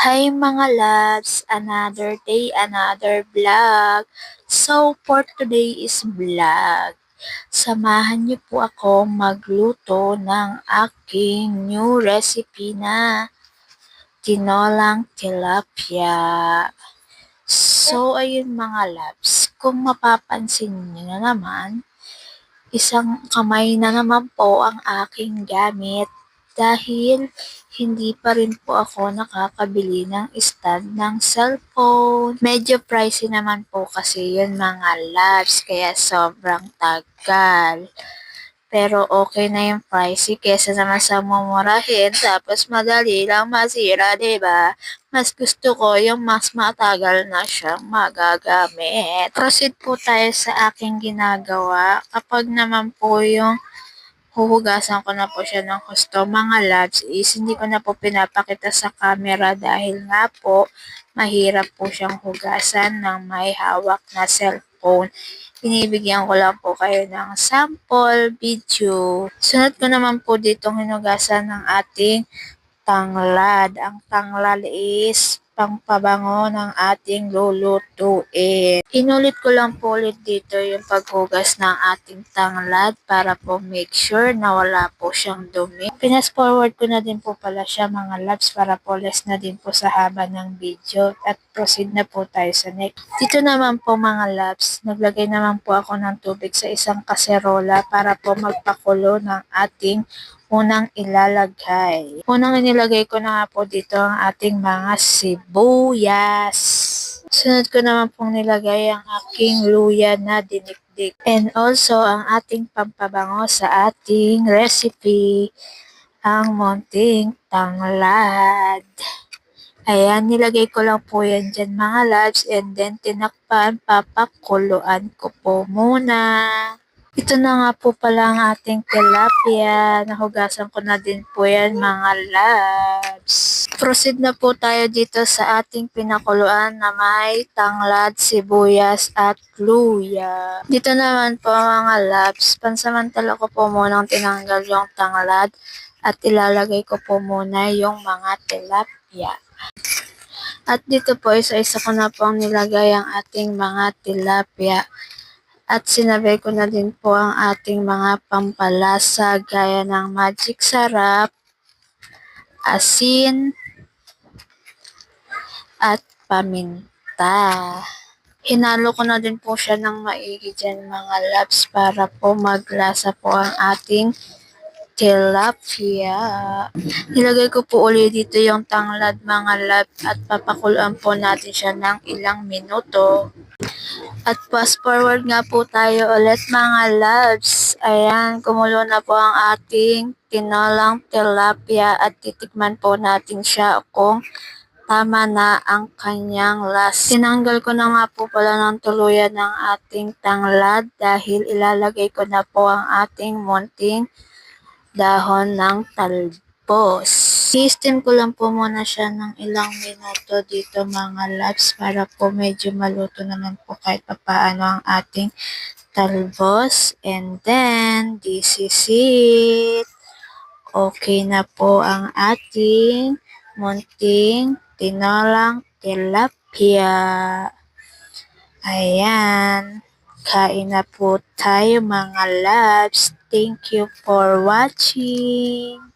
Hi mga loves! Another day, another vlog. So, for today is vlog. Samahan niyo po ako magluto ng aking new recipe na tinolang tilapia. So, ayun mga loves. Kung mapapansin niyo na naman, isang kamay na naman po ang aking gamit dahil hindi pa rin po ako nakakabili ng stand ng cellphone. Medyo pricey naman po kasi yun mga loves, kaya sobrang tagal. Pero okay na yung pricey kesa naman sa mumurahin tapos madali lang masira, ba? Mas gusto ko yung mas matagal na siyang magagamit. Proceed po tayo sa aking ginagawa. Kapag naman po yung huhugasan ko na po siya ng gusto mga loves is hindi ko na po pinapakita sa camera dahil nga po mahirap po siyang hugasan ng may hawak na cellphone. Binibigyan ko lang po kayo ng sample video. Sunod ko naman po ditong hinugasan ng ating tanglad. Ang tanglad is pangpabango ng ating lulutuin. Inulit ko lang po ulit dito yung paghugas ng ating tanglad para po make sure na wala po siyang dumi. Pinas forward ko na din po pala siya mga loves para po less na din po sa haba ng video at proceed na po tayo sa next. Dito naman po mga loves, naglagay naman po ako ng tubig sa isang kaserola para po magpakulo ng ating unang ilalagay. Unang inilagay ko na po dito ang ating mga sibuyas. Sunod ko naman pong nilagay ang aking luya na dinikdik. And also ang ating pampabango sa ating recipe, ang munting tanglad. Ayan, nilagay ko lang po yan dyan mga loves and then tinakpan, papakuluan ko po muna. Ito na nga po pala ang ating tilapia. Nahugasan ko na din po yan mga loves. Proceed na po tayo dito sa ating pinakuluan na may tanglad, sibuyas at luya. Dito naman po mga loves, pansamantala ko po munang tinanggal yung tanglad at ilalagay ko po muna yung mga tilapia. At dito po isa-isa ko na pong nilagay ang ating mga tilapia. At sinabay ko na din po ang ating mga pampalasa gaya ng magic sarap, asin, at paminta. Hinalo ko na din po siya ng maigi dyan mga loves para po maglasa po ang ating tilapia. Nilagay ko po ulit dito yung tanglad mga love at papakuluan po natin siya ng ilang minuto. At fast forward nga po tayo ulit mga loves. Ayan, kumulo na po ang ating tinolang tilapia at titikman po natin siya kung tama na ang kanyang last. Tinanggal ko na nga po pala ng tuluyan ng ating tanglad dahil ilalagay ko na po ang ating munting dahon ng talbos. I-steam ko lang po muna siya ng ilang minuto dito mga loves para po medyo maluto naman po kahit paano ang ating talbos. And then, this is it. Okay na po ang ating munting tinolang tilapia. Ayan. Kain na po tayo mga loves. Thank you for watching.